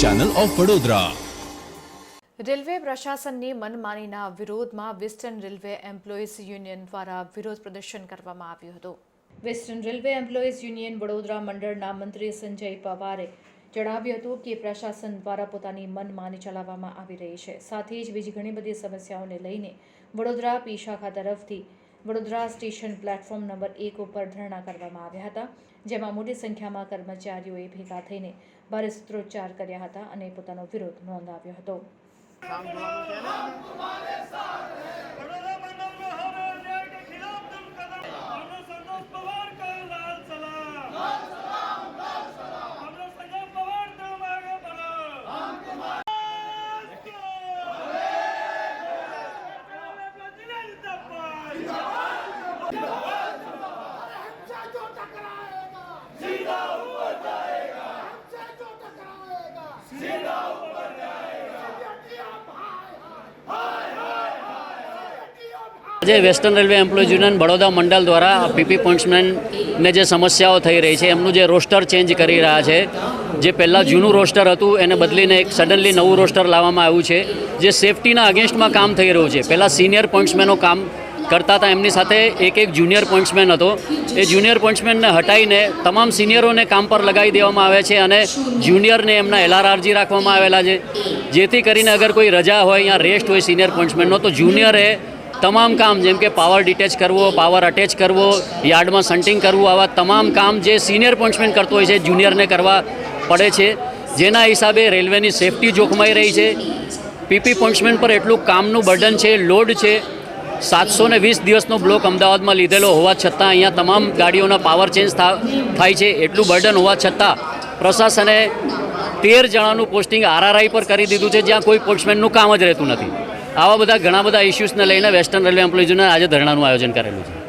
Channel of Vadodara railway પ્રશાસનની મનમાનીના વિરોધમાં વેસ્ટર્ન રેલવે એમ્પ્લોઈઝ યુનિયન દ્વારા વિરોધ પ્રદર્શન કરવામાં આવ્યું હતું. Western railway employees union Vadodara મંડળના મંત્રી સંજય પવારે જણાવ્યું હતું કે પ્રશાસન દ્વારા પોતાની મનમાની ચલાવવામાં આવી રહી છે. સાથે જ બીજી ઘણી બધી સમસ્યાઓને લઈને વડોદરા પીશાખા તરફથી વડોદરા સ્ટેશન પ્લેટફોર્મ નંબર એક ઉપર ધરણા કરવામાં આવ્યા હતા, જેમાં મોટી સંખ્યામાં કર્મચારીઓએ ભેગા થઈને ભારે સૂત્રોચ્ચાર કર્યા હતા અને પોતાનો વિરોધ નોંધાવ્યો હતો. આજે western railway employees union Baroda મંડળ દ્વારા પીપી પોઈન્ટ્સમેનને જે સમસ્યાઓ થઈ રહી છે, એમનું જે રોસ્ટર ચેન્જ કરી રહ્યા છે, જે પહેલાં જૂનું રોસ્ટર હતું, એને બદલીને એક સડનલી નવું રોસ્ટર લાવવામાં આવ્યું છે, જે સેફટીના અગેન્સ્ટમાં કામ થઈ રહ્યું છે. પહેલાં સિનિયર પોઈન્ટ્સમેનો કામ કરતા હતા. એમની સાથે એક એક જુનિયર પોઈન્ટ્સમેન હતો. એ જુનિયર પોઈન્ટ્સમેનને હટાવીને તમામ સિનિયરોને કામ પર લગાવી દેવામાં આવે છે અને જુનિયરને એમના એલઆરઆરજી રાખવામાં આવેલા છે. જેથી કરીને અગર કોઈ રજા હોય, યા રેસ્ટ હોય સિનિયર પોઈન્ટ્સમેનનો તો જુનિયરે તમામ કામ, જેમ કે પાવર ડિટેચ કરવો પાવર અટેચ કરવો, યાર્ડમાં સન્ટિંગ કરવું, આવા તમામ કામ જે સિનિયર પોઈન્ટ્સમેન કરતો હોય છે જુનિયરને કરવા પડે છે. જેના હિસાબે રેલવેની સેફટી જોખમાઈ રહી છે. પીપી પોઈન્ટ્સમેન પર એટલું કામનું બર્ડન છે લોડ છે સાતસો ને વીસ દિવસનો બ્લોક અમદાવાદમાં લીધેલો હોવા છતાં અહીંયા તમામ ગાડીઓના પાવર ચેન્જ થાય છે. એટલું બર્ડન હોવા છતાં પ્રશાસને તેર જણાનું પોસ્ટિંગ આરઆરઆઈ પર કરી દીધું છે. જ્યાં કોઈ પોસ્ટમેનનું કામ જ રહેતું નથી. આવા બધા ઘણા બધા ઇસ્યુઝને લઈને વેસ્ટર્ન રેલવે એમ્પ્લોઈઝને આજે ધરણાનું આયોજન કરેલું છે.